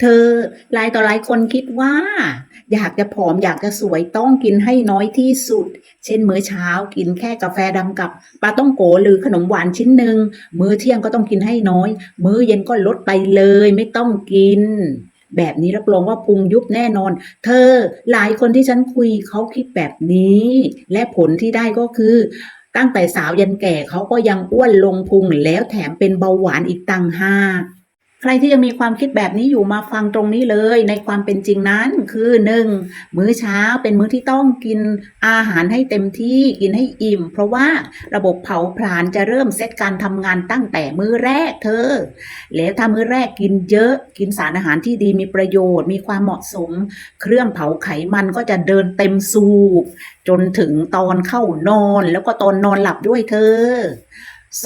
เธอหลายต่อหลายคนคิดว่า อยากจะผอมอยากจะสวยต้องกินให้น้อยที่สุด เช่น มื้อเช้ากินแค่กาแฟดำกับปลาต้องโกหรือขนมหวานชิ้นหนึ่งมื้อเที่ยงก็ต้องกินให้น้อย มื้อเย็นก็ลดไปเลยไม่ต้องกิน แบบนี้รับรองว่าพุงยุบแน่นอน เธอหลายคนที่ฉันคุยเขาคิดแบบนี้ และผลที่ได้ก็คือ ตั้งแต่สาวยันแก่เขาก็ยังอ้วนลงพุงแล้วแถมเป็นเบาหวานอีกต่างหาก รที่ยังมีความคิดแบบนี้อยู่มาฟังตรงนี้เลย ในความเป็นจริงนั้นคือหนึ่งมื้อเช้าเป็นมื้อที่ต้องกินอาหารให้เต็มที่กินให้อิ่ม เพราะว่าระบบเผาผลาญจะเริ่มเซตการทำงานตั้งแต่มื้อแรกเธอ แล้วถ้ามื้อแรกกินเยอะ กินสารอาหารที่ดีมีประโยชน์ มีความเหมาะสม เครื่องเผาไขมันก็จะเดินเต็มสูบ จนถึงตอนเข้านอน แล้วก็ตอนนอนหลับด้วยเธอ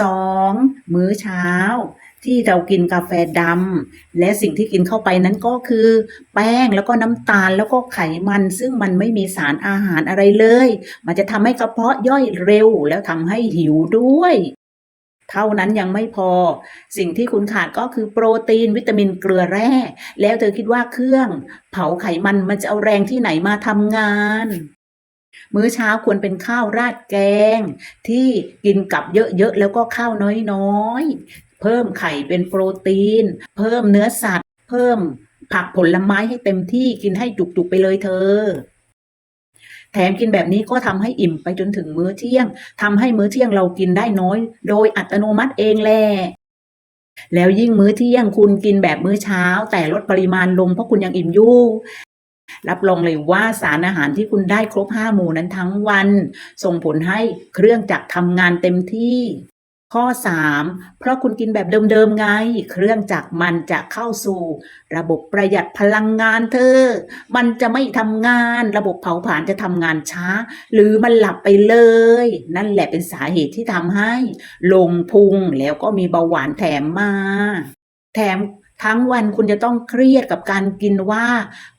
สองมื้อเช้า ที่เรากินกาแฟดำและสิ่งที่กินเข้าไปนั้นก็คือ แป้งแล้วก็น้ำตาลแล้วก็ไขมัน ซึ่งมันไม่มีสารอาหารอะไรเลย มันจะทำให้กระเพาะย่อยเร็วแล้วทำให้หิวด้วย เท่านั้นยังไม่พอ สิ่งที่คุณขาดก็คือโปรตีนวิตามินเกลือแร่ แล้วเธอคิดว่าเครื่อง เผาไขมันมันจะเอาแรงที่ไหนมาทำงานมื้อเช้าควรเป็นข้าวราดแกง ที่กินกับเยอะๆแล้วก็ข้าวน้อยๆ เพิ่มไข่เป็นโปรตีน เพิ่มเนื้อสัตว์ เพิ่มผักผลไม้ให้เต็มที่กินให้จุกๆไปเลยเธอ แถมกินแบบนี้ก็ทำให้อิ่มไปจนถึงมื้อเที่ยงทำให้มื้อเที่ยงเรากินได้น้อย โดยอัตโนมัติเองแหละแล้วยิ่งมื้อเที่ยงคุณกินแบบมื้อเช้า แต่ลดปริมาณลงเพราะคุณยังอิ่มอยู่รับรองเลยว่าสารอาหารที่คุณได้ครบห้าหมู่นั้นทั้งวัน ส่งผลให้เครื่องจักรทำงานเต็มที่ ข้อ 3 เพราะคุณกินแบบเดิมๆไง เครื่องจักรมันจะเข้าสู่ ระบบประหยัดพลังงานเธอ มันจะไม่ทำงาน ระบบเผาผลาญจะทำงานช้า หรือมันหลับไปเลย นั่นแหละเป็นสาเหตุที่ทำให้ ลงพุงแล้วก็มีเบาหวานแถมมา แถม ทั้งวันคุณจะต้องเครียดกับการกินว่า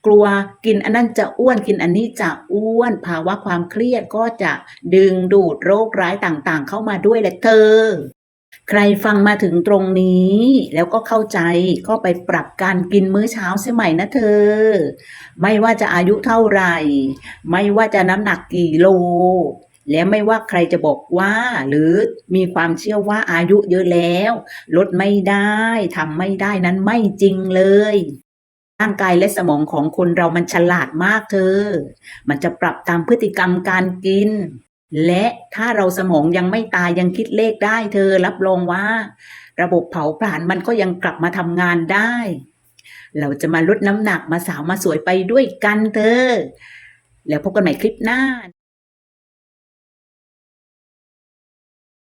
กลัวกินอันนั้นจะอ้วนกินอันนี้จะอ้วน ภาวะความเครียดก็จะดึงดูดโรคร้ายต่างๆ เข้ามาด้วยแหละเธอ ใครฟังมาถึงตรงนี้ แล้วก็เข้าใจก็ไปปรับการกินมื้อเช้าเสียใหม่นะเธอ ไม่ว่าจะอายุเท่าไหร่ ไม่ว่าจะน้ำหนักกี่โล และไม่ว่าใครจะบอกว่าหรือมีความเชื่อว่าอายุเยอะแล้ว ลดไม่ได้ทำไม่ได้นั้นไม่จริงเลยร่างกายและสมองของคนเรามันฉลาดมากเธอ มันจะปรับตามพฤติกรรมการกิน และถ้าเราสมองยังไม่ตายยังคิดเลขได้เธอรับรองว่า ระบบเผาผลาญมันก็ยังกลับมาทำงานได้ เราจะมาลดน้ำหนักมาสาวมาสวยไปด้วยกันเธอ แล้วพบกันใหม่คลิปหน้า